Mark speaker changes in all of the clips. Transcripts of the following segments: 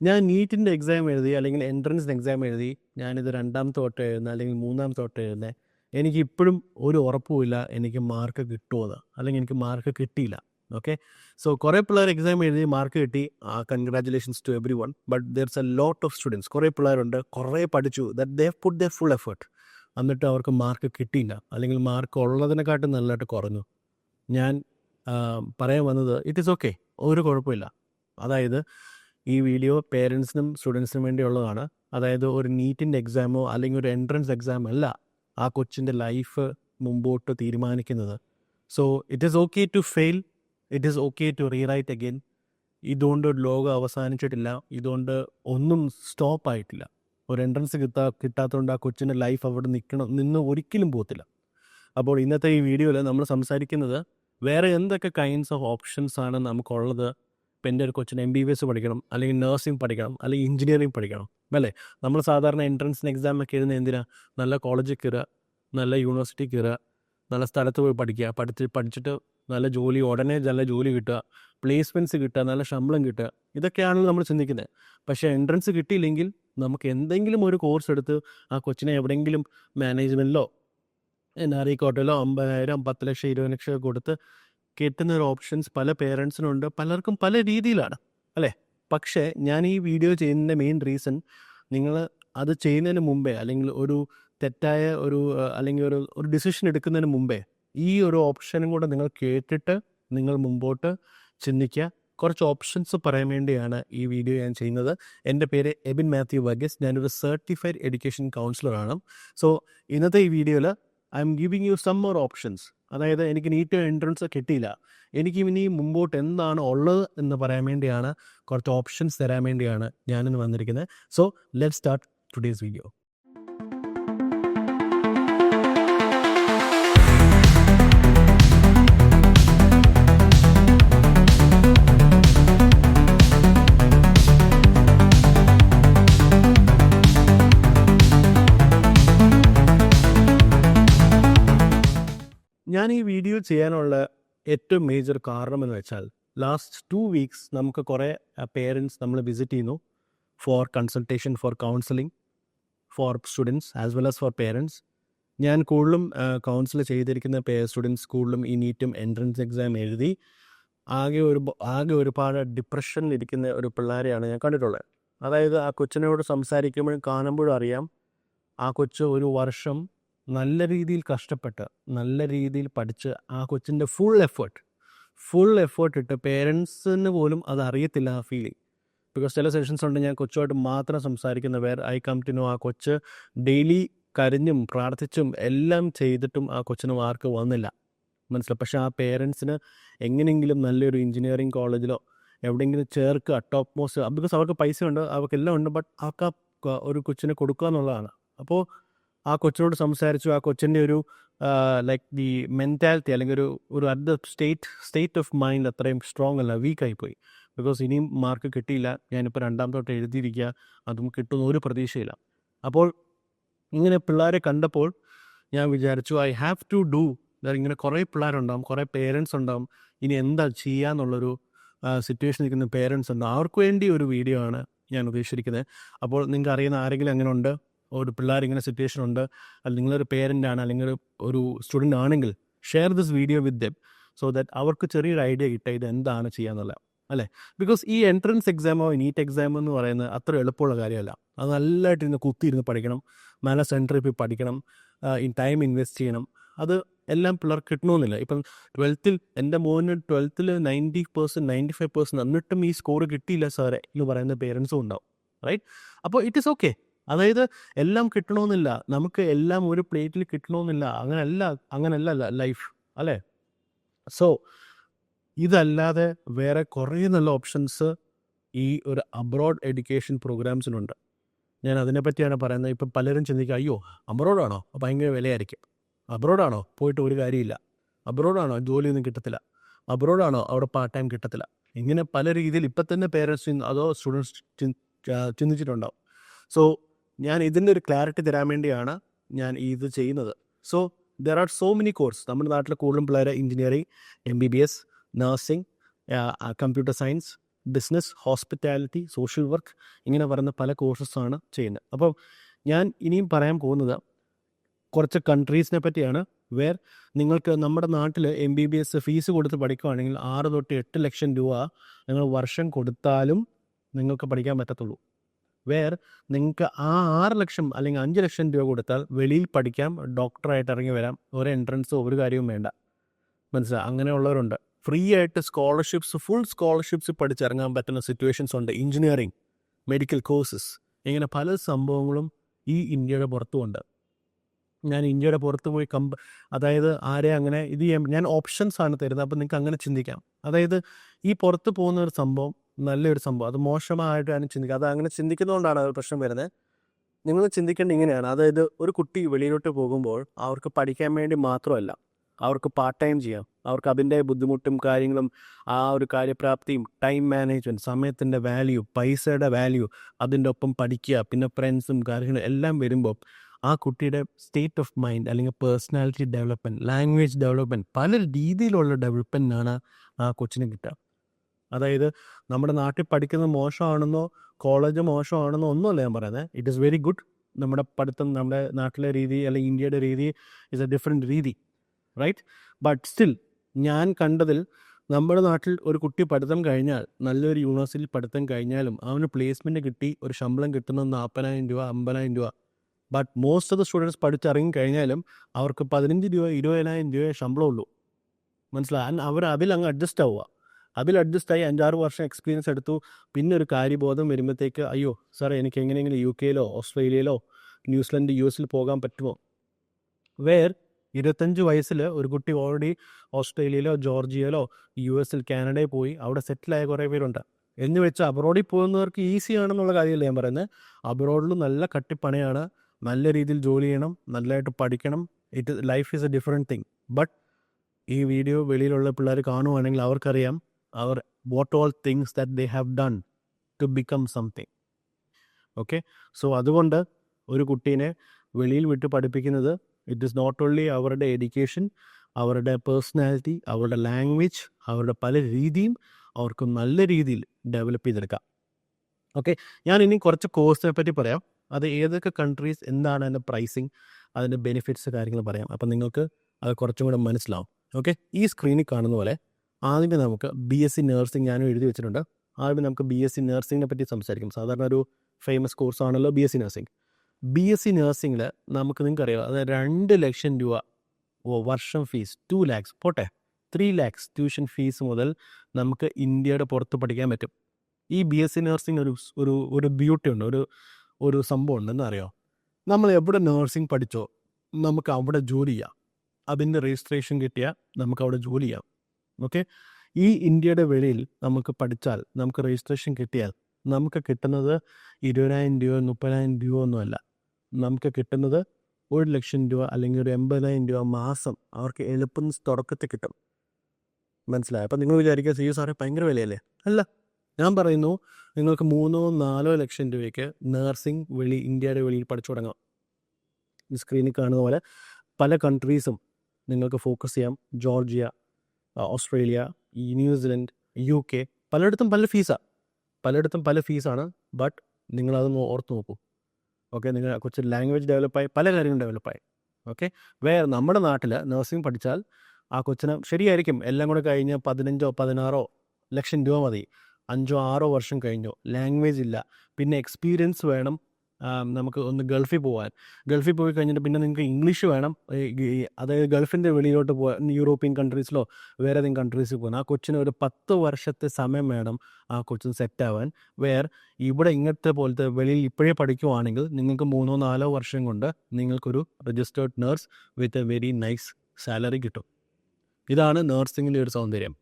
Speaker 1: ഞാൻ നീറ്റിന്റെ എക്സാം എഴുതി അല്ലെങ്കിൽ എൻട്രൻസ് എക്സാം എഴുതി ഞാനിത് രണ്ടാമത്തെ തൊട്ട് എഴുതുന്നത് അല്ലെങ്കിൽ മൂന്നാം തൊട്ട് എഴുതുന്നത് എനിക്ക് ഇപ്പോഴും ഒരു ഉറപ്പുമില്ല എനിക്ക് മാർക്ക് കിട്ടുമെന്ന് അല്ലെങ്കിൽ എനിക്ക് മാർക്ക് കിട്ടിയില്ല. ഓക്കെ സോ കുറേ പിള്ളേർ എക്സാം എഴുതി മാർക്ക് കിട്ടി. Congratulations to everyone but there's a lot of students കുറേ പിള്ളേരുണ്ട്. കുറേ പഠിച്ചു. That they put the full effort എന്നിട്ട് അവർക്ക് മാർക്ക് കിട്ടിയില്ല. അല്ലെങ്കിൽ മാർക്ക് ഉള്ളതിനെക്കാട്ടും നല്ലതായിട്ട് കുറഞ്ഞു. ഞാൻ പറയാൻ വന്നത് ഇറ്റ് ഈസ് ഓക്കെ ഒരു കുഴപ്പമില്ല. അതായത് ഈ വീഡിയോ പേരൻസിനും സ്റ്റുഡൻസിനും വേണ്ടിയുള്ളതാണ്. അതായത് ഒരു നീറ്റിന്റെ എക്സാമോ അല്ലെങ്കിൽ ഒരു എൻട്രൻസ് എക്സാം അല്ല ആ കൊച്ചിന്റെ ലൈഫ് മുമ്പോട്ട് തീരുമാനിക്കുന്നത്. So it is okay to fail it is okay to rewrite again ഇതുകൊണ്ട് ലോകം അവസാനിച്ചിട്ടില്ല ഇതുകൊണ്ട് ഒന്നും സ്റ്റോപ്പ് ആയിട്ടില്ല. ഒരു എൻട്രൻസ് കിട്ടാ കിട്ടാത്തതുകൊണ്ട് ആ കൊച്ചിന്റെ ലൈഫ് അവിടെ നിൽക്കണം നിന്ന് ഒരിക്കലും പോകത്തില്ല. അപ്പോൾ ഇന്നത്തെ ഈ വീഡിയോയിൽ നമ്മൾ സംസാരിക്കുന്നത് വേറെ എന്തൊക്കെ കൈൻഡ്സ് ഓഫ് ഓപ്ഷൻസ് ആണ് നമുക്കുള്ളത്? ഇപ്പം എന്റെ ഒരു കൊച്ചിന് എം ബി ബി എസ് പഠിക്കണം അല്ലെങ്കിൽ നഴ്സിംഗ് പഠിക്കണം അല്ലെങ്കിൽ എഞ്ചിനീയറിംഗ് പഠിക്കണം അല്ലേ? നമ്മൾ സാധാരണ എൻട്രൻസിന് എക്സാം ഒക്കെ എഴുതുന്ന എന്തിനാ? നല്ല കോളേജിൽ കയറുക നല്ല യൂണിവേഴ്സിറ്റി കയറുക നല്ല സ്ഥലത്ത് പോയി പഠിക്കുക പഠിച്ച് പഠിച്ചിട്ട് നല്ല ജോലി ഉടനെ നല്ല ജോലി കിട്ടുക പ്ലേസ്മെന്റ്സ് കിട്ടുക നല്ല ശമ്പളം കിട്ടുക ഇതൊക്കെയാണല്ലോ നമ്മൾ ചിന്തിക്കുന്നത്. പക്ഷേ എൻട്രൻസ് കിട്ടിയില്ലെങ്കിൽ നമുക്ക് എന്തെങ്കിലും ഒരു കോഴ്സ് എടുത്ത് ആ കൊച്ചിനെ എവിടെയെങ്കിലും മാനേജ്മെന്റിലോ എൻ ആർ ഐ കോട്ടയിലോ അമ്പതിനായിരം പത്ത് ലക്ഷം ഇരുപത് ലക്ഷം കൊടുത്ത് കിട്ടുന്ന ഒരു ഓപ്ഷൻസ് പല പേരൻസിനുണ്ട് പലർക്കും പല രീതിയിലാണ്. അല്ലേ? പക്ഷേ ഞാൻ ഈ വീഡിയോ ചെയ്യുന്നതിന്റെ മെയിൻ റീസൺ നിങ്ങൾ അത് ചെയ്യുന്നതിന് മുമ്പേ അല്ലെങ്കിൽ ഒരു തെറ്റായ ഒരു അല്ലെങ്കിൽ ഒരു ഒരു ഡിസിഷൻ എടുക്കുന്നതിന് മുമ്പേ ഈ ഒരു ഓപ്ഷനും കൂടെ നിങ്ങൾ കേട്ടിട്ട് നിങ്ങൾ മുമ്പോട്ട് ചിന്തിക്കുക. കുറച്ച് ഓപ്ഷൻസ് പറയാൻ വേണ്ടിയാണ് ഈ വീഡിയോ ഞാൻ ചെയ്യുന്നത്. എന്റെ പേര് എബിൻ മാത്യു വഗസ് ഞാനൊരു സർട്ടിഫൈഡ് എഡ്യൂക്കേഷൻ കൗൺസിലറാണ് സോ ഇന്നത്തെ ഈ വീഡിയോയിൽ I'm giving you some more options അതായത് എനിക്ക് നീറ്റ് എൻട്രൻസ് കിട്ടിയില്ല. എനിക്ക് ഇനി മുമ്പോട്ട് എന്താണ് ഉള്ളത് എന്ന് പറയാൻ വേണ്ടിയാണ് കുറച്ച് ഓപ്ഷൻസ് തരാൻ വേണ്ടിയാണ് ഞാനിന്ന് വന്നിരിക്കുന്നത്. So let start today's video ഞാൻ ഈ വീഡിയോ ചെയ്യാനുള്ള ഏറ്റവും മേജർ കാരണം എന്ന് വെച്ചാൽ ലാസ്റ്റ് ടു വീക്സ് നമുക്ക് കുറേ പേരൻസ് നമ്മൾ വിസിറ്റ് ചെയ്യുന്നു. For consultation for counselling for students as well as for parents ഞാൻ കൂടുതലും കൗൺസിൽ ചെയ്തിരിക്കുന്ന പേ സ്റ്റുഡൻസ് കൂടുതലും ഈ നീറ്റും എൻട്രൻസ് എക്സാം എഴുതി ആകെ ഒരു ആകെ ഒരുപാട് ഡിപ്രഷനിലിരിക്കുന്ന ഒരു പിള്ളേരെയാണ് ഞാൻ കണ്ടിട്ടുള്ളത്. അതായത് ആ കൊച്ചിനോട് സംസാരിക്കുമ്പോഴും കാണുമ്പോഴും അറിയാം. ആ കൊച്ച് ഒരു വർഷം നല്ല രീതിയിൽ കഷ്ടപ്പെട്ട് നല്ല രീതിയിൽ പഠിച്ച് ആ കൊച്ചിന്റെ ഫുൾ എഫേർട്ട് ഫുൾ എഫേർട്ട് ഇട്ട് പേരൻസിന് പോലും അത് അറിയത്തില്ല ആ ഫീലിംഗ് ബിക്കോസ് ചില സെഷൻസ് ഉണ്ട് ഞാൻ കൊച്ചുമായിട്ട് മാത്രം സംസാരിക്കുന്ന where I come to know ആ കൊച്ച് ഡെയിലി കരഞ്ഞും പ്രാർത്ഥിച്ചും എല്ലാം ചെയ്തിട്ടും ആ കൊച്ചിന് മാർക്ക് വന്നില്ല. മനസ്സിലായി? പക്ഷേ ആ പേരൻസിന് എങ്ങനെയെങ്കിലും നല്ലൊരു എഞ്ചിനീയറിംഗ് കോളേജിലോ എവിടെയെങ്കിലും ചേർക്കുക ടോപ്പ് മോസ്റ്റ് ബിക്കോസ് അവർക്ക് പൈസ ഉണ്ട് അവർക്കെല്ലാം ഉണ്ട് ബട്ട് അവർക്ക് ഒരു കൊച്ചിനെ കൊടുക്കുക എന്നുള്ളതാണ്. അപ്പോൾ ആ കൊച്ചിനോട് സംസാരിച്ചു. ആ കൊച്ചിന്റെ ഒരു ലൈക്ക് ദി മെന്റാലിറ്റി അല്ലെങ്കിൽ ഒരു ഒരു at the state state of mind അത്രയും സ്ട്രോങ് അല്ല വീക്കായി പോയി ബിക്കോസ് ഇനിയും മാർക്ക് കിട്ടിയില്ല. ഞാനിപ്പോൾ രണ്ടാം തൊട്ട് എഴുതിയിരിക്കുക. അതും കിട്ടുന്ന ഒരു പ്രതീക്ഷയില്ല. അപ്പോൾ ഇങ്ങനെ പിള്ളേരെ കണ്ടപ്പോൾ ഞാൻ വിചാരിച്ചു ഐ ഹാവ് ടു ഡൂ ഇങ്ങനെ കുറേ പിള്ളേരുണ്ടാവും കുറേ പേരൻസ് ഉണ്ടാവും. ഇനി എന്താ ചെയ്യാന്നുള്ളൊരു സിറ്റുവേഷൻ നിൽക്കുന്ന പേരൻസ് ഉണ്ട്. അവർക്ക് വേണ്ടി ഒരു വീഡിയോ ആണ് ഞാൻ ഉദ്ദേശിച്ചിരിക്കുന്നത്. അപ്പോൾ നിങ്ങൾക്ക് അറിയുന്ന ആരെങ്കിലും അങ്ങനെ ഉണ്ട്? ഒരു പിള്ളേർ ഇങ്ങനെ സിറ്റുവേഷൻ ഉണ്ട്. അല്ലെങ്കിൽ നിങ്ങളൊരു പേരന്റ് ആണ് അല്ലെങ്കിൽ ഒരു- സ്റ്റുഡന്റ് ആണെങ്കിൽ share this video with them so that അവർക്ക് ചെറിയൊരു ഐഡിയ കിട്ടുക ഇത് എന്താണ് ചെയ്യാന്നുള്ളത്. അല്ലേ? ബിക്കോസ് ഈ എൻട്രൻസ് എക്സാമോ നീറ്റ് എക്സാമോ എന്ന് പറയുന്നത് അത്ര എളുപ്പമുള്ള കാര്യമല്ല. അത് നല്ലതായിട്ട് ഇരുന്ന് കുത്തിയിരുന്ന് പഠിക്കണം. നല്ല സെന്ററിൽ പോയി പഠിക്കണം. ഇൻ ടൈം ഇൻവെസ്റ്റ് ചെയ്യണം. അത് എല്ലാം പിള്ളേർ കിട്ടണമെന്നില്ല. ഇപ്പം ട്വൽത്തിൽ എന്റെ മോന് ട്വൽത്തിൽ ninety percent ninety five percent എന്നിട്ടും ഈ സ്കോർ കിട്ടിയില്ല സാറേ എന്ന് പറയുന്ന പേരൻസും ഉണ്ടാവും. റൈറ്റ് അപ്പോൾ ഇറ്റ് ഈസ് ഓക്കെ അതായത് എല്ലാം കിട്ടണമെന്നില്ല നമുക്ക് എല്ലാം ഒരു പ്ലേറ്റിൽ കിട്ടണമെന്നില്ല അങ്ങനല്ല അങ്ങനല്ല ലൈഫ് അല്ലേ? സോ ഇതല്ലാതെ വേറെ കുറേ നല്ല ഓപ്ഷൻസ് ഈ ഒരു അബ്രോഡ് എഡ്യൂക്കേഷൻ പ്രോഗ്രാംസിനുണ്ട്. ഞാൻ അതിനെപ്പറ്റിയാണ് പറയുന്നത്. ഇപ്പം പലരും ചിന്തിക്കുക അയ്യോ അബ്രോഡാണോ? ഭയങ്കര വിലയായിരിക്കും. അബ്രോഡാണോ? പോയിട്ട് ഒരു കാര്യമില്ല. അബ്രോഡാണോ? ജോലിയൊന്നും കിട്ടത്തില്ല. അബ്രോഡാണോ? അവിടെ പാർട്ട് ടൈം കിട്ടത്തില്ല. ഇങ്ങനെ പല രീതിയിൽ ഇപ്പം തന്നെ പേരൻസ് അതോ സ്റ്റുഡൻസ് ചിന്തിച്ചിട്ടുണ്ടാവും. സോ ഞാൻ ഇതിന്റെ ഒരു ക്ലാരിറ്റി തരാൻ വേണ്ടിയാണ് ഞാൻ ഇത് ചെയ്യുന്നത്. So there are so many course നമ്മുടെ നാട്ടിൽ കൂടുതലും പിള്ളേർ engineering M B B S nursing computer science business hospitality social work ഇങ്ങനെ പറയുന്ന പല കോഴ്സസാണ് ചെയ്യുന്നത്. അപ്പോൾ ഞാൻ ഇനിയും പറയാൻ പോകുന്നത് കുറച്ച് കൺട്രീസിനെ പറ്റിയാണ് വേർ നിങ്ങൾക്ക് നമ്മുടെ നാട്ടിൽ M B B S fees കൊടുത്ത് പഠിക്കുകയാണെങ്കിൽ ആറ് തൊട്ട് എട്ട് ലക്ഷം രൂപ നിങ്ങൾ വർഷം കൊടുത്താലും നിങ്ങൾക്ക് പഠിക്കാൻ പറ്റത്തുള്ളൂ. വേർ നിങ്ങൾക്ക് ആ ആറ് ലക്ഷം അല്ലെങ്കിൽ അഞ്ച് ലക്ഷം രൂപ കൊടുത്താൽ വെളിയിൽ പഠിക്കാം ഡോക്ടറായിട്ട് ഇറങ്ങി വരാം ഒരു എൻട്രൻസോ ഒരു കാര്യവും വേണ്ട. മനസ്സിലായി അങ്ങനെയുള്ളവരുണ്ട്. ഫ്രീ ആയിട്ട് സ്കോളർഷിപ്സ് ഫുൾ സ്കോളർഷിപ്സ് പഠിച്ചിറങ്ങാൻ പറ്റുന്ന സിറ്റുവേഷൻസ് ഉണ്ട്. എഞ്ചിനീയറിംഗ് മെഡിക്കൽ കോഴ്സസ് ഇങ്ങനെ പല സംഭവങ്ങളും ഈ ഇന്ത്യയുടെ പുറത്തുമുണ്ട് ഞാൻ ഇന്ത്യയുടെ പുറത്ത് പോയി കമ്പ അതായത് ആരെ അങ്ങനെ ഇത് ചെയ്യാൻ ഞാൻ ഓപ്ഷൻസ് ആണ് തരുന്നത്. അപ്പം നിങ്ങൾക്ക് അങ്ങനെ ചിന്തിക്കാം. അതായത് ഈ പുറത്ത് പോകുന്ന ഒരു സംഭവം നല്ലൊരു സംഭവം. അത് മോശമായിട്ട് ആണ് ചിന്തിക്കുക അത് അങ്ങനെ ചിന്തിക്കുന്നതുകൊണ്ടാണ് പ്രശ്നം വരുന്നത് നിങ്ങൾ ചിന്തിക്കേണ്ടത് ഇങ്ങനെയാണ്. അതായത് ഒരു കുട്ടി വെളിയിലോട്ട് പോകുമ്പോൾ അവർക്ക് പഠിക്കാൻ വേണ്ടി മാത്രമല്ല അവർക്ക് പാർട്ട് ടൈം ചെയ്യാം. അവർക്ക് അതിന്റെ ബുദ്ധിമുട്ടും കാര്യങ്ങളും ആ ഒരു കാര്യപ്രാപ്തിയും ടൈം മാനേജ്മെന്റ് സമയത്തിന്റെ വാല്യൂ പൈസയുടെ വാല്യൂ അതിന്റെ ഒപ്പം പഠിക്കുക പിന്നെ ഫ്രണ്ട്സും കാര്യങ്ങളും എല്ലാം വരുമ്പോൾ ആ കുട്ടിയുടെ സ്റ്റേറ്റ് ഓഫ് മൈൻഡ് അല്ലെങ്കിൽ പേഴ്സണാലിറ്റി ഡെവലപ്മെന്റ് ലാംഗ്വേജ് ഡെവലപ്മെന്റ് പല രീതിയിലുള്ള ഡെവലപ്മെന്റാണ് ആ കൊച്ചിന് കിട്ടുക. അതായത് നമ്മുടെ നാട്ടിൽ പഠിക്കുന്നത് മോശമാണെന്നോ കോളേജ് മോശമാണെന്നോ ഒന്നുമല്ല ഞാൻ പറയുന്നത് ഇറ്റ് ഈസ് വെരി ഗുഡ് നമ്മുടെ പഠിത്തം നമ്മുടെ നാട്ടിലെ രീതി അല്ലെങ്കിൽ ഇന്ത്യയുടെ രീതി ഇസ് എ ഡിഫറെന്റ് രീതി റൈറ്റ് ബട്ട് സ്റ്റിൽ ഞാൻ കണ്ടതിൽ നമ്മുടെ നാട്ടിൽ ഒരു കുട്ടി പഠിത്തം കഴിഞ്ഞാൽ നല്ലൊരു യൂണിവേഴ്സിറ്റിയിൽ പഠിത്തം കഴിഞ്ഞാലും അവന് പ്ലേസ്മെന്റ് കിട്ടി ഒരു ശമ്പളം കിട്ടുന്നത് നാൽപ്പതിനായിരം രൂപ അമ്പതിനായിരം രൂപ. But most of the students പഠിച്ചിറങ്ങി കഴിഞ്ഞാലും അവർക്ക് പതിനഞ്ച് രൂപ ഇരുപതിനായിരം രൂപയെ ശമ്പളമുള്ളൂ. മനസ്സിലായി? അവർ അതിൽ അങ്ങ് അഡ്ജസ്റ്റ് ആവുക. അതിൽ അഡ്ജസ്റ്റ് ആയി അഞ്ചാറ് വർഷം എക്സ്പീരിയൻസ് എടുത്തു. പിന്നെ ഒരു കാര്യബോധം വരുമ്പോഴത്തേക്ക് അയ്യോ സാറേ എനിക്ക് എങ്ങനെയെങ്കിലും യു കെയിലോ ഓസ്ട്രേലിയയിലോ ന്യൂസിലൻഡ് യു എസിൽ പോകാൻ പറ്റുമോ? വേർ ഇരുപത്തഞ്ച് വയസ്സിൽ ഒരു കുട്ടി ഓൾറെഡി ഓസ്ട്രേലിയയിലോ ജോർജിയയിലോ യു എസിൽ കാനഡയിൽ പോയി. അവിടെ സെറ്റിലായ കുറേ പേരുണ്ട്. എന്ന് വെച്ച് അബ്രോഡിൽ പോകുന്നവർക്ക് ഈസി ആണെന്നുള്ള കാര്യമല്ല ഞാൻ പറയുന്നത് അബ്രോഡിൽ നല്ല കട്ടിപ്പണിയാണ്. നല്ല രീതിയിൽ ജോലി ചെയ്യണം. നല്ലതായിട്ട് പഠിക്കണം. It life is a different thing but ഈ വീഡിയോ വെളിയിലുള്ള പിള്ളേർ കാണുവാണെങ്കിൽ അവർക്കറിയാം അവർ what all things that they have done to become something okay so അതുകൊണ്ട് ഒരു കുട്ടീനെ വെളിയിൽ വിട്ട് പഠിപ്പിക്കുന്നത് ഇറ്റ് ഈസ് നോട്ട് ഓൺലി അവരുടെ എഡ്യൂക്കേഷൻ അവരുടെ പേഴ്സണാലിറ്റി അവരുടെ ലാംഗ്വേജ് അവരുടെ പല രീതിയും അവർക്ക് നല്ല രീതിയിൽ ഡെവലപ്പ് ചെയ്തെടുക്കാം. ഓക്കെ ഞാൻ ഇനി കുറച്ച് കോഴ്സിനെ പറ്റി പറയാം. അത് ഏതൊക്കെ കൺട്രീസ് എന്താണ് അതിന്റെ പ്രൈസിങ് അതിന്റെ ബെനിഫിറ്റ്സ് കാര്യങ്ങൾ പറയാം. അപ്പം നിങ്ങൾക്ക് അത് കുറച്ചും കൂടെ മനസ്സിലാവും. ഓക്കെ ഈ സ്ക്രീനിൽ കാണുന്ന പോലെ ആദ്യമേ നമുക്ക് ബി എസ് സി നേഴ്സിംഗ് ഞാനും എഴുതി വെച്ചിട്ടുണ്ട്. ആദ്യമേ നമുക്ക് ബി എസ് സി നേഴ്സിംഗിനെ പറ്റി സംസാരിക്കും. സാധാരണ ഒരു famous കോഴ്സാണല്ലോ B S C nursing B S C നേഴ്സിംഗിൽ നമുക്ക് നിങ്ങൾക്ക് അറിയാം അത് രണ്ട് ലക്ഷം രൂപ ഓ വർഷം ഫീസ് ടു ലാക്സ് പോട്ടെ. ത്രീ ലാക്സ് ട്യൂഷൻ ഫീസ് മുതൽ നമുക്ക് ഇന്ത്യയുടെ പുറത്ത് പഠിക്കാൻ പറ്റും. ഈ ബി എസ് സി നേഴ്സിംഗ് ഒരു ഒരു ഒരു ബ്യൂട്ടി ഉണ്ട്. ഒരു ഒരു സംഭവം ഉണ്ടെന്ന് എന്നറിയോ നമ്മൾ എവിടെ നേഴ്സിംഗ് പഠിച്ചോ നമുക്ക് അവിടെ ജോലി ചെയ്യാം. അതിന്റെ രജിസ്ട്രേഷൻ കിട്ടിയാൽ നമുക്ക് അവിടെ ജോലി ചെയ്യാം. ഓക്കെ ഈ ഇന്ത്യയുടെ വെളിയിൽ നമുക്ക് പഠിച്ചാൽ നമുക്ക് രജിസ്ട്രേഷൻ കിട്ടിയാൽ നമുക്ക് കിട്ടുന്നത് ഇരുപതിനായിരം രൂപ മുപ്പതിനായിരം രൂപ ഒന്നുമല്ല നമുക്ക് കിട്ടുന്നത് ഒരു ലക്ഷം രൂപ അല്ലെങ്കിൽ ഒരു എൺപതിനായിരം രൂപ മാസം അവർക്ക് എളുപ്പം തുടക്കത്തിൽ കിട്ടും. മനസ്സിലായി? അപ്പം നിങ്ങൾ വിചാരിക്കുക സി യു സാറെ ഭയങ്കര വിലയല്ലേ? അല്ല. ഞാൻ പറയുന്നു നിങ്ങൾക്ക് മൂന്നോ നാലോ ലക്ഷം രൂപയ്ക്ക് നേഴ്സിംഗ് വെളി ഇന്ത്യയുടെ വെളിയിൽ പഠിച്ചു തുടങ്ങാം. സ്ക്രീനിൽ കാണുന്ന പോലെ പല കൺട്രീസും നിങ്ങൾക്ക് ഫോക്കസ് ചെയ്യാം. Georgia Australia New Zealand U K പലയിടത്തും പല ഫീസാണ് പലയിടത്തും പല ഫീസാണ് ബട്ട് നിങ്ങളതൊന്ന് ഓർത്ത് നോക്കൂ. ഓക്കെ നിങ്ങൾ കുറച്ച് ലാംഗ്വേജ് ഡെവലപ്പായി പല കാര്യങ്ങളും ഡെവലപ്പായി. ഓക്കെ വേറെ നമ്മുടെ നാട്ടിൽ നഴ്സിംഗ് പഠിച്ചാൽ ആ കൊച്ചിന് ശരിയായിരിക്കും. എല്ലാം കൂടെ കഴിഞ്ഞ് പതിനഞ്ചോ പതിനാറോ ലക്ഷം രൂപ മതി. അഞ്ചോ ആറോ വർഷം കഴിഞ്ഞോ ലാംഗ്വേജ് ഇല്ല. പിന്നെ എക്സ്പീരിയൻസ് വേണം നമുക്ക് ഒന്ന് ഗൾഫിൽ പോകാൻ ഗൾഫിൽ പോയി കഴിഞ്ഞിട്ട് പിന്നെ നിങ്ങൾക്ക് ഇംഗ്ലീഷ് വേണം. അതായത് ഗൾഫിന്റെ വെളിയിലോട്ട് പോകാൻ യൂറോപ്യൻ കൺട്രീസിലോ വേറെ ഏതെങ്കിലും കൺട്രീസിൽ പോകാൻ ആ കൊച്ചിന് ഒരു പത്ത് വർഷത്തെ സമയം വേണം ആ കൊച്ചിന് സെറ്റാവാൻ വേർ ഇവിടെ ഇങ്ങനത്തെ പോലത്തെ വെളിയിൽ ഇപ്പോഴേ പഠിക്കുവാണെങ്കിൽ നിങ്ങൾക്ക് മൂന്നോ നാലോ വർഷം കൊണ്ട് നിങ്ങൾക്കൊരു registered nurse with a very nice salary കിട്ടും. ഇതാണ് നേഴ്സിങ്ങിന്റെ ഒരു സൗന്ദര്യം.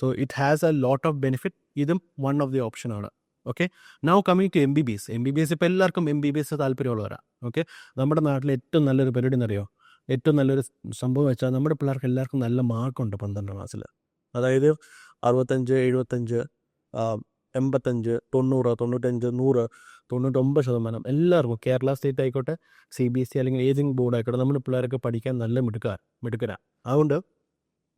Speaker 1: So it has a lot of benefit ഇതും വൺ ഓഫ് ദി ഓപ്ഷനാണ് okay? Now coming to M B B S M B B S ഇപ്പോൾ എല്ലാവർക്കും എം ബി ബി എസ് താല്പര്യമുള്ളവരാണ് ഓക്കെ? നമ്മുടെ നാട്ടിൽ ഏറ്റവും നല്ലൊരു പരിപാടി എന്നറിയോ? ഏറ്റവും നല്ലൊരു സംഭവം വെച്ചാൽ നമ്മുടെ പിള്ളേർക്ക് എല്ലാവർക്കും നല്ല മാർക്കുണ്ട് പന്ത്രണ്ടാം ക്ലാസ്സിൽ അതായത് അറുപത്തഞ്ച് എഴുപത്തഞ്ച് എൺപത്തഞ്ച് തൊണ്ണൂറ് തൊണ്ണൂറ്റഞ്ച് നൂറ് തൊണ്ണൂറ്റൊമ്പത് ശതമാനം എല്ലാവർക്കും കേരള സ്റ്റേറ്റ് ആയിക്കോട്ടെ സി ബി എസ് സി അല്ലെങ്കിൽ ഏതെങ്കിലും ബോർഡ് ആയിക്കോട്ടെ നമ്മുടെ പിള്ളേരൊക്കെ പഠിക്കാൻ നല്ല മിടുക്കാർ മിടുക്കരാണ് അതുകൊണ്ട്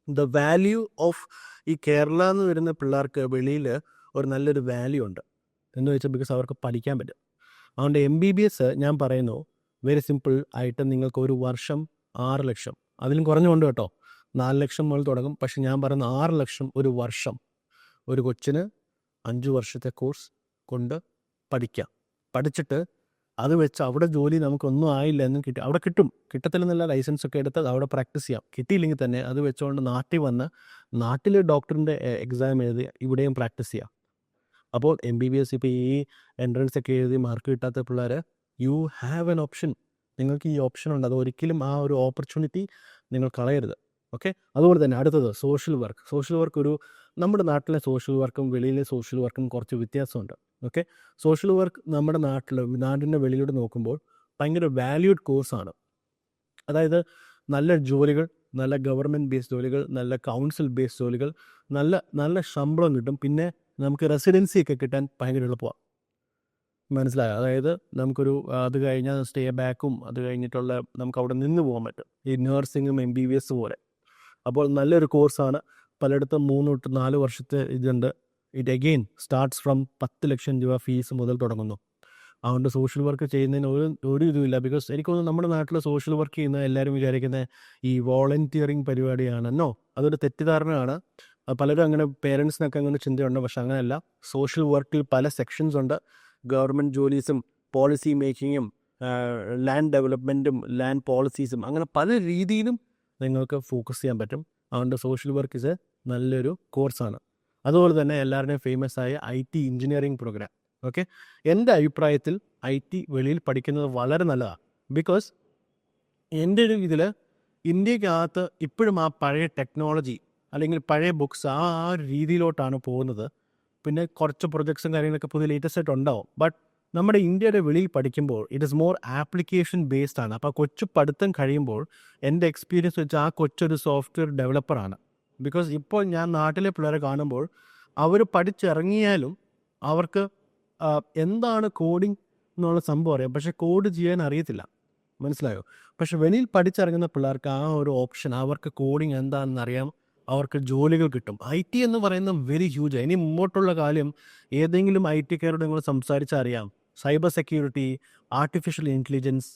Speaker 1: ദ വാല്യൂ ഓഫ് ഈ കേരള എന്ന് വരുന്ന പിള്ളേർക്ക് വെളിയിൽ ഒരു നല്ലൊരു വാല്യൂ ഉണ്ട്. എന്ന് വെച്ചാൽ ബിക്കോസ് അവർക്ക് പഠിക്കാൻ പറ്റും. അതുകൊണ്ട് എം ബി ബി എസ് ഞാൻ പറയുന്നു വെരി സിമ്പിൾ ആയിട്ട് നിങ്ങൾക്ക് ഒരു വർഷം ആറ് ലക്ഷം. അതിലും കുറഞ്ഞുകൊണ്ട് കേട്ടോ. നാല് ലക്ഷം മുതൽ തുടങ്ങും. പക്ഷെ ഞാൻ പറയുന്ന ആറ് ലക്ഷം ഒരു വർഷം ഒരു കൊച്ചിന് അഞ്ച് വർഷത്തെ കോഴ്സ് കൊണ്ട് പഠിക്കാം. പഠിച്ചിട്ട് അത് വെച്ച് അവിടെ ജോലി നമുക്കൊന്നും ആയില്ല എന്നും കിട്ടി. അവിടെ കിട്ടും. കിട്ടത്തില്ലെന്നല്ല ലൈസൻസ് ഒക്കെ എടുത്ത് അവിടെ പ്രാക്ടീസ് ചെയ്യാം. കിട്ടിയില്ലെങ്കിൽ തന്നെ അത് വെച്ചുകൊണ്ട് നാട്ടിൽ വന്ന് നാട്ടിൽ ഡോക്ടറിന്റെ എക്സാം എഴുതി ഇവിടെയും പ്രാക്ടീസ് ചെയ്യാം. അപ്പോൾ എം ബി ബി എസ് ഇപ്പോൾ ഈ എൻട്രൻസ് ഒക്കെ എഴുതി മാർക്ക് കിട്ടാത്ത പിള്ളേർ യു ഹാവ് എൻ ഓപ്ഷൻ നിങ്ങൾക്ക് ഈ ഓപ്ഷൻ ഉണ്ട്. അത് ഒരിക്കലും ആ ഒരു ഓപ്പർച്യൂണിറ്റി നിങ്ങൾ കളയരുത്. ഓക്കെ അതുപോലെ തന്നെ അടുത്തത് സോഷ്യൽ വർക്ക് സോഷ്യൽ വർക്ക് ഒരു നമ്മുടെ നാട്ടിലെ സോഷ്യൽ വർക്കും വെളിയിലെ സോഷ്യൽ വർക്കും കുറച്ച് വ്യത്യാസമുണ്ട്. ഓക്കെ സോഷ്യൽ വർക്ക് നമ്മുടെ നാട്ടിൽ നാടിന്റെ വെളിയിലൂടെ നോക്കുമ്പോൾ ഭയങ്കര വാല്യൂഡ് കോഴ്സാണ് അതായത് നല്ല ജോലികൾ നല്ല ഗവൺമെന്റ് ബേസ്ഡ് ജോലികൾ നല്ല കൗൺസിൽ ബേസ്ഡ് ജോലികൾ നല്ല നല്ല ശമ്പളം കിട്ടും. പിന്നെ നമുക്ക് റെസിഡൻസി ഒക്കെ കിട്ടാൻ ഭയങ്കര എളുപ്പമാണ് മനസ്സിലായ? അതായത് നമുക്കൊരു അത് കഴിഞ്ഞാൽ സ്റ്റേ ബാക്കും അത് കഴിഞ്ഞിട്ടുള്ള നമുക്ക് അവിടെ നിന്ന് പോകാൻ പറ്റും. ഈ നേഴ്സിങ്ങും എം ബി ബി എസ് പോലെ. അപ്പോൾ നല്ലൊരു കോഴ്സാണ് പലയിടത്തും മൂന്ന് തൊട്ട് നാല് വർഷത്തെ ഇതുണ്ട്. ഇറ്റ് അഗെയിൻ സ്റ്റാർട്ട്സ് ഫ്രം പത്ത് ലക്ഷം രൂപ ഫീസ് മുതൽ തുടങ്ങുന്നു. അതുകൊണ്ട് സോഷ്യൽ വർക്ക് ചെയ്യുന്നതിന് ഒരു ഒരു ഇതുമില്ല. ബിക്കോസ് എനിക്ക് തോന്നുന്നു നമ്മുടെ നാട്ടിൽ സോഷ്യൽ വർക്ക് ചെയ്യുന്ന എല്ലാവരും വിചാരിക്കുന്ന ഈ വോളണ്ടിയറിങ് പരിപാടിയാണെന്നോ അതൊരു തെറ്റിദ്ധാരണയാണ്. പലരും അങ്ങനെ പേരൻസിനൊക്കെ അങ്ങനെ ചിന്തയുണ്ട്. പക്ഷെ അങ്ങനെയല്ല. സോഷ്യൽ വർക്കിൽ പല സെക്ഷൻസ് ഉണ്ട്. ഗവൺമെന്റ് ജോലീസും പോളിസി മേക്കിങ്ങും ലാൻഡ് ഡെവലപ്മെന്റും ലാൻഡ് പോളിസീസും അങ്ങനെ പല രീതിയിലും നിങ്ങൾക്ക് ഫോക്കസ് ചെയ്യാൻ പറ്റും. അതുകൊണ്ട് സോഷ്യൽ വർക്ക് ഇസ് എ നല്ലൊരു കോഴ്സാണ് അതുപോലെ തന്നെ എല്ലാവരുടെയും ഫേമസ് ആയ I T engineering program okay എന്റെ അഭിപ്രായത്തിൽ ഐ ടി വെളിയിൽ പഠിക്കുന്നത് വളരെ നല്ലതാണ്. ബിക്കോസ് എന്റെ ഒരു ഇതിൽ ഇന്ത്യക്കകത്ത് ഇപ്പോഴും ആ പഴയ ടെക്നോളജി അല്ലെങ്കിൽ പഴയ ബുക്സ് ആ ആ ഒരു രീതിയിലോട്ടാണ് പോകുന്നത്. പിന്നെ കുറച്ച് പ്രൊജക്ട്സും കാര്യങ്ങളൊക്കെ പുതിയ ലേറ്റസ്റ്റ് ആയിട്ട് ഉണ്ടാവും ബട്ട് നമ്മുടെ ഇന്ത്യയുടെ വെളിയിൽ പഠിക്കുമ്പോൾ it is more application based ആണ്. അപ്പോൾ കൊച്ചു പഠിത്തം കഴിയുമ്പോൾ എന്റെ എക്സ്പീരിയൻസ് വെച്ച് ആ കൊച്ചൊരു സോഫ്റ്റ്വെയർ ഡെവലപ്പറാണ് ബിക്കോസ് ഇപ്പോൾ ഞാൻ നാട്ടിലെ പിള്ളേരെ കാണുമ്പോൾ അവർ പഠിച്ചിറങ്ങിയാലും അവർക്ക് എന്താണ് കോഡിംഗ് എന്നുള്ള സംഭവം അറിയാം. പക്ഷേ കോഡ് ചെയ്യാൻ അറിയത്തില്ല. മനസ്സിലായോ? പക്ഷെ വെളിയിൽ പഠിച്ചിറങ്ങുന്ന പിള്ളേർക്ക് ആ ഒരു ഓപ്ഷൻ അവർക്ക് കോഡിംഗ് എന്താണെന്ന് അറിയാം അവർക്ക് ജോലികൾ കിട്ടും. ഐ ടി എന്ന് പറയുന്ന വെരി ഹ്യൂജ് ഇനി മുമ്പോട്ടുള്ള കാലം ഏതെങ്കിലും ഐ ടിക്കാരോട് നിങ്ങൾ സംസാരിച്ചറിയാം cyber security artificial intelligence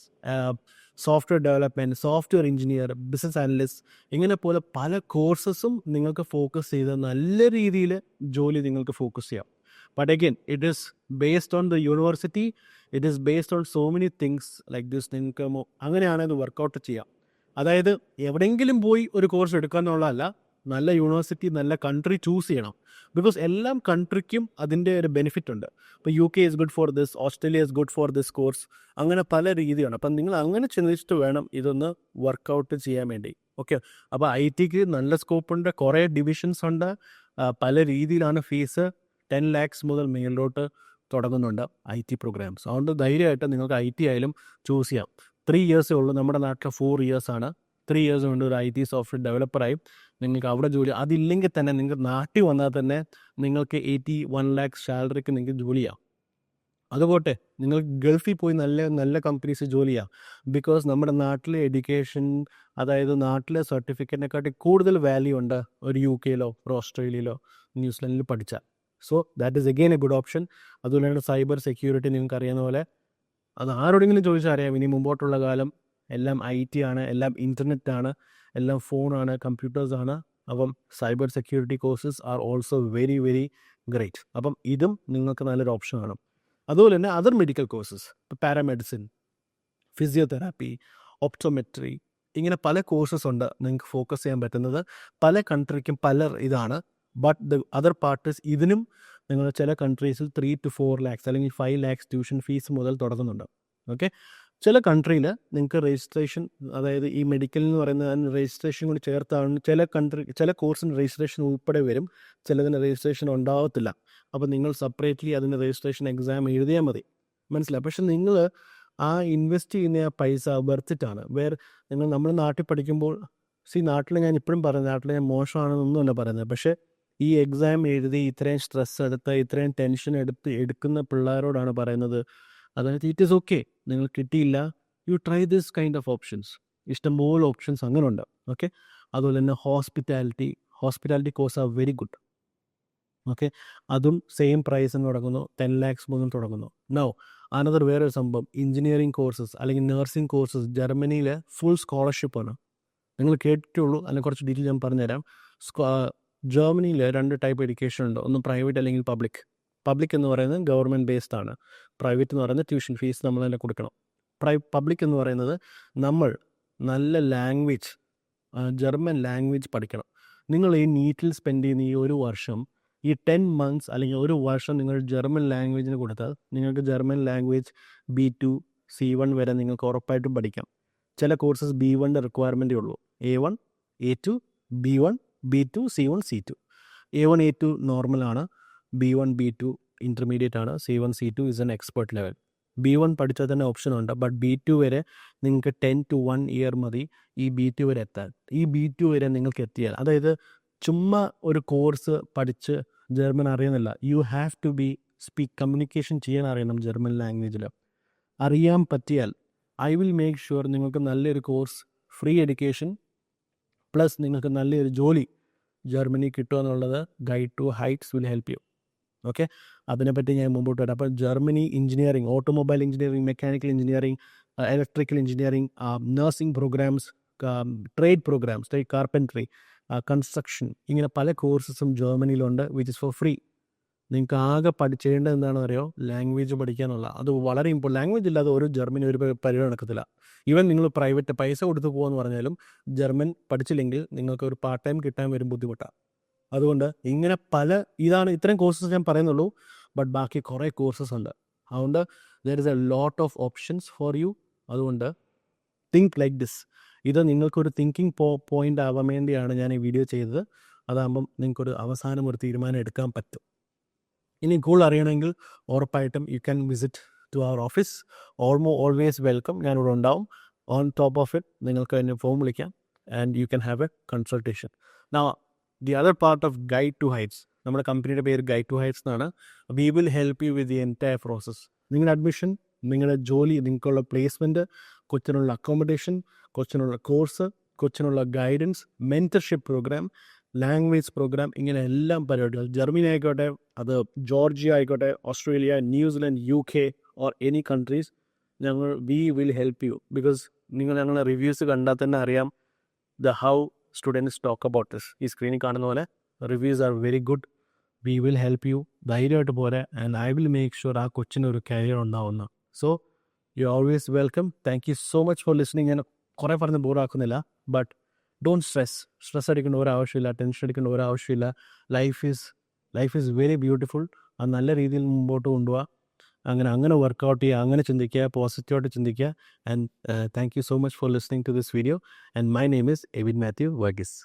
Speaker 1: software development software engineer business analyst ഇങ്ങനെ പോലെ പല കോഴ്സസും നിങ്ങൾക്ക് ഫോക്കസ് ചെയ്ത് നല്ല രീതിയിൽ ജോലി നിങ്ങൾക്ക് ഫോക്കസ് ചെയ്യാം. But again it is based on the university it is based on so many things like this നിങ്ങൾക്ക് അങ്ങനെയാണ് ഇത് വർക്കൗട്ട് ചെയ്യാം. അതായത് എവിടെയെങ്കിലും പോയി ഒരു കോഴ്സ് എടുക്കുക എന്നുള്ളതല്ല നല്ല യൂണിവേഴ്സിറ്റി നല്ല കൺട്രി ചൂസ് ചെയ്യണം. ബിക്കോസ് എല്ലാം കൺട്രിക്കും അതിന്റെ ഒരു ബെനിഫിറ്റ് ഉണ്ട്. ഇപ്പോൾ U K is good for this Australia is good for this course അങ്ങനെ പല രീതിയാണ്. അപ്പം നിങ്ങൾ അങ്ങനെ ചിന്തിച്ചിട്ട് വേണം ഇതൊന്ന് വർക്കൗട്ട് ചെയ്യാൻ വേണ്ടി. ഓക്കെ അപ്പോൾ ഐ ടിക്ക് നല്ല സ്കോപ്പ് ഉണ്ട്. കുറേ ഡിവിഷൻസ് ഉണ്ട്. പല രീതിയിലാണ് ഫീസ് ടെൻ ലാക്സ് മുതൽ മേളിലോട്ട് തുടങ്ങുന്നുണ്ട് ഐ ടി പ്രോഗ്രാംസ് അതുകൊണ്ട് ധൈര്യമായിട്ട് നിങ്ങൾക്ക് ഐ ടി ആയാലും ചൂസ് ചെയ്യാം. ത്രീ ഇയേഴ്സേ ഉള്ളൂ നമ്മുടെ നാട്ടിൽ ഫോർ ഇയേഴ്സാണ് ത്രീ ഇയേഴ്സ് കൊണ്ട് ഒരു ഐ ടി സോഫ്റ്റ്വെയർ ഡെവലപ്പറായി നിങ്ങൾക്ക് അവിടെ ജോലി അതില്ലെങ്കിൽ തന്നെ നിങ്ങൾ നാട്ടിൽ വന്നാൽ തന്നെ നിങ്ങൾക്ക് എയ്റ്റി വൺ ലാക്ക് സാലറിക്ക് നിങ്ങൾക്ക് ജോലി ചെയ്യാം. അതുപോട്ടെ നിങ്ങൾ ഗൾഫിൽ പോയി നല്ല നല്ല കമ്പനീസ് ജോലി ചെയ്യാം. ബിക്കോസ് നമ്മുടെ നാട്ടിലെ എഡ്യൂക്കേഷൻ അതായത് നാട്ടിലെ സർട്ടിഫിക്കറ്റിനെക്കാട്ടി കൂടുതൽ വാല്യൂ ഉണ്ട് ഒരു യു കെയിലോ ഒരു ഓസ്ട്രേലിയയിലോ ന്യൂസിലൻഡിൽ പഠിച്ചാൽ. So that is again a good option അതുപോലെ തന്നെ സൈബർ സെക്യൂരിറ്റി നിങ്ങൾക്ക് അറിയാവുന്ന പോലെ അത് ആരോടെങ്കിലും ചോദിച്ചാൽ അറിയാം. ഇനി മുമ്പോട്ടുള്ള കാലം എല്ലാം ഐ ടി ആണ് എല്ലാം ഇന്റർനെറ്റ് ആണ്. എല്ലാം ഫോണാണ് കമ്പ്യൂട്ടേഴ്സാണ്. അപ്പം cyber security courses are also very very great. അപ്പം ഇതും നിങ്ങൾക്ക് നല്ലൊരു ഓപ്ഷനാണ് അതുപോലെ തന്നെ അതർ മെഡിക്കൽ കോഴ്സസ് ഇപ്പോൾ പാരാമെഡിസിൻ ഫിസിയോതെറാപ്പി ഓപ്റ്റോമെട്രി ഇങ്ങനെ പല കോഴ്സസ് ഉണ്ട് നിങ്ങൾക്ക് ഫോക്കസ് ചെയ്യാൻ പറ്റുന്നത്. പല കൺട്രിക്കും പല ഇതാണ്. ബട്ട് ദ അതർ പാർട്ടീസ് ഇതിനും നിങ്ങൾ ചില കൺട്രീസിൽ ത്രീ ടു ഫോർ ലാക്സ് അല്ലെങ്കിൽ ഫൈവ് ലാക്സ് ട്യൂഷൻ ഫീസ് മുതൽ തുടങ്ങുന്നുണ്ട്. ഓക്കെ? ചില കൺട്രിയിൽ നിങ്ങൾക്ക് രജിസ്ട്രേഷൻ അതായത് ഈ മെഡിക്കൽ എന്ന് പറയുന്ന രജിസ്ട്രേഷൻ കൂടി ചേർത്താണ് ചില കൺട്രി ചില കോഴ്സിന് രജിസ്ട്രേഷൻ ഉൾപ്പെടെ വരും ചിലതിന് രജിസ്ട്രേഷൻ ഉണ്ടാവത്തില്ല. അപ്പോൾ നിങ്ങൾ സെപ്പറേറ്റ്ലി അതിന്റെ രജിസ്ട്രേഷൻ എക്സാം എഴുതിയാൽ മതി. മനസ്സിലായി? പക്ഷെ നിങ്ങൾ ആ ഇൻവെസ്റ്റ് ചെയ്യുന്ന ആ പൈസ വെർത്തിട്ടാണ് വേറെ നിങ്ങൾ നമ്മൾ നാട്ടിൽ പഠിക്കുമ്പോൾ സി നാട്ടിൽ ഞാൻ ഇപ്പോഴും പറയുന്നത് നാട്ടിൽ ഞാൻ മോശമാണെന്നൊന്നും അല്ല പറയുന്നത്. പക്ഷേ ഈ എക്സാം എഴുതി ഇത്രയും സ്ട്രെസ് എടുത്ത് ഇത്രയും ടെൻഷൻ എടുത്ത് എടുക്കുന്ന പിള്ളേരോടാണ് പറയുന്നത് അതായത് ഇറ്റ് ഈസ് ഓക്കെ നിങ്ങൾ കിട്ടിയില്ല. You try this kind of options ഇഷ്ടംപോലെ ഓപ്ഷൻസ് അങ്ങനെ ഉണ്ട് ഓക്കെ അതുപോലെ തന്നെ hospitality hospitality course are very good okay അതും സെയിം പ്രൈസ് എന്ന് തുടങ്ങുന്നു. ടെൻ ലാക്സ് മുതൽ തുടങ്ങുന്നു. നോ അനദർ വേറെ ഒരു സംഭവം. എഞ്ചിനീയറിംഗ് കോഴ്സസ് അല്ലെങ്കിൽ നഴ്സിംഗ് കോഴ്സസ് ജർമ്മനിയിലെ ഫുൾ സ്കോളർഷിപ്പാണ് നിങ്ങൾ കേട്ടിട്ടുള്ളൂ. അല്ലെങ്കിൽ കുറച്ച് ഡീറ്റെയിൽ ഞാൻ പറഞ്ഞുതരാം. ജർമ്മനിയിൽ രണ്ട് ടൈപ്പ് എഡ്യൂക്കേഷൻ ഉണ്ട്. ഒന്ന് പ്രൈവറ്റ് അല്ലെങ്കിൽ പബ്ലിക് പബ്ലിക് എന്ന് പറയുന്നത് ഗവൺമെന്റ് ബേസ്ഡ് ആണ്. പ്രൈവറ്റ് എന്ന് പറയുന്നത് ട്യൂഷൻ ഫീസ് നമ്മൾ തന്നെ കൊടുക്കണം. പ്രൈ പബ്ലിക് എന്ന് പറയുന്നത് നമ്മൾ നല്ല ലാംഗ്വേജ് ജർമ്മൻ ലാംഗ്വേജ് പഠിക്കണം. നിങ്ങൾ ഈ നീറ്റിൽ സ്പെൻഡ് ചെയ്യുന്ന ഈ ഒരു വർഷം ഈ ടെൻ മന്ത്സ് അല്ലെങ്കിൽ ഒരു വർഷം നിങ്ങൾ ജർമ്മൻ ലാംഗ്വേജിന് കൊടുത്താൽ നിങ്ങൾക്ക് German language B two C one വരെ നിങ്ങൾക്ക് ഉറപ്പായിട്ടും പഠിക്കാം. ചില കോഴ്സസ് ബി വണ്ണിന്റെ റിക്വയർമെന്റേ ഉള്ളൂ. A one A two B one B two C one C two A one A two നോർമലാണ് B one B two intermediate ആണ്. C one C two is an expert level B one പഠിച്ചാൽ തന്നെ option ഉണ്ട്. But B to വരെ നിങ്ങൾക്ക് ten to one year മതി ഈ B to വരെ എത്താൻ. ഈ ബി ടു വരെ നിങ്ങൾക്ക് എത്തിയാൽ. അതായത് ചുമ്മാ ഒരു കോഴ്സ് പഠിച്ച് ജർമ്മൻ അറിയുന്നില്ല. You have to be speak communication ചെയ്യാൻ അറിയണം ജർമ്മൻ ലാംഗ്വേജിൽ അറിയാൻ പറ്റിയാൽ ഐ വിൽ മേക്ക് ഷുവർ നിങ്ങൾക്ക് നല്ലൊരു കോഴ്സ് ഫ്രീ എഡ്യൂക്കേഷൻ പ്ലസ് നിങ്ങൾക്ക് നല്ലൊരു ജോലി ജർമ്മനി കിട്ടുക എന്നുള്ളത് guide to heights will help you okay? അതിനെപ്പറ്റി ഞാൻ മുമ്പോട്ട് വരാം. അപ്പോൾ Germany engineering automobile engineering mechanical engineering electrical engineering nursing programs trade programs like carpentry construction ഇങ്ങനെ പല കോഴ്സസും ജർമ്മനിയിലുണ്ട് വിച്ച് ഇസ് ഫോർ ഫ്രീ നിങ്ങൾക്ക് ആകെ പഠിച്ചേണ്ടത് എന്താണെന്ന് അറിയോ ലാംഗ്വേജ് പഠിക്കാനുള്ള. അത് വളരെ ഇമ്പോർട്ടൻ ലാംഗ്വേജ് ഇല്ലാതെ ഒരു ജർമ്മനി ഒരു പരിപാടി നടക്കത്തില്ല. ഈവൻ നിങ്ങൾ പ്രൈവറ്റ് പൈസ കൊടുത്ത് പോകുമെന്ന് പറഞ്ഞാലും ജർമ്മൻ പഠിച്ചില്ലെങ്കിൽ നിങ്ങൾക്ക് ഒരു പാർട്ട് ടൈം കിട്ടാൻ വരും ബുദ്ധിമുട്ടാണ് അതുകൊണ്ട് ഇങ്ങനെ പല ഇതാണ് ഇത്രയും കോഴ്സസ് ഞാൻ പറയുന്നുള്ളൂ ബട്ട് ബാക്കി കുറേ കോഴ്സസ് ഉണ്ട്. അതുകൊണ്ട് there is a lot of options for you അതുകൊണ്ട് തിങ്ക് ലൈക്ക് ദിസ് ഇത് നിങ്ങൾക്കൊരു തിങ്കിങ് പോ പോയിന്റ് ആവാൻ വേണ്ടിയാണ് ഞാൻ ഈ വീഡിയോ ചെയ്തത്. അതാകുമ്പം നിങ്ങൾക്കൊരു അവസാനം ഒരു തീരുമാനം എടുക്കാൻ പറ്റും. ഇനി കൂടുതൽ അറിയണമെങ്കിൽ ഉറപ്പായിട്ടും you can visit to our office Olmo always welcome ഞാനിവിടെ ഉണ്ടാവും. ഓൺ ടോപ്പ് ഓഫ് ഇറ്റ് നിങ്ങൾക്ക് എന്നെ ഫോം വിളിക്കാം. And you can have a consultation നാ the other part of guide to heights നമ്മുടെ കമ്പനിയുടെ പേര് ഗൈഡ് ടു ഹൈറ്റ്സ് എന്നാണ്. We will help you with the entire process നിങ്ങളുടെ അഡ്മിഷൻ നിങ്ങളുടെ ജോലി നിങ്ങൾക്കുള്ള പ്ലേസ്മെന്റ് കൊച്ചിനുള്ള അക്കോമഡേഷൻ കൊച്ചിനുള്ള course കൊച്ചിനുള്ള guidance mentorship program language program ഇങ്ങനെ എല്ലാം പരിപാടികൾ. ജർമ്മനി ആയിക്കോട്ടെ അത് ജോർജിയ ആയിക്കോട്ടെ Australia New Zealand U K or any countries ഞങ്ങൾ we will help you because നിങ്ങൾ ഞങ്ങളുടെ റിവ്യൂസ് കണ്ടാൽ തന്നെ അറിയാം the how students talk about this ഈ സ്ക്രീനിൽ കാണുന്ന പോലെ reviews are very good we will help you ധൈര്യമായിട്ട് പോരെ. And I will make sure ആ കൊച്ചിന് ഒരു കരിയർ ഉണ്ടാവുന്ന so you always welcome thank you so much for listening ഞാൻ കുറേ പറഞ്ഞ് ബോറാക്കുന്നില്ല ബട്ട് ഡോണ്ട് സ്ട്രെസ് സ്ട്രെസ് അടിക്കേണ്ട ഒരു ആവശ്യമില്ല. ടെൻഷൻ അടിക്കേണ്ട ഒരു ആവശ്യമില്ല. Life is life is very beautiful അത് നല്ല രീതിയിൽ മുമ്പോട്ട് കൊണ്ടുപോവുക അങ്ങനെ അങ്ങനെ വർക്ക്ഔട്ട് ചെയ്യുക അങ്ങനെ ചിന്തിക്കുക പോസിറ്റീവായിട്ട് ചിന്തിക്കുക. And thank you so much for listening to this video and my name is Evin Mathew Varghese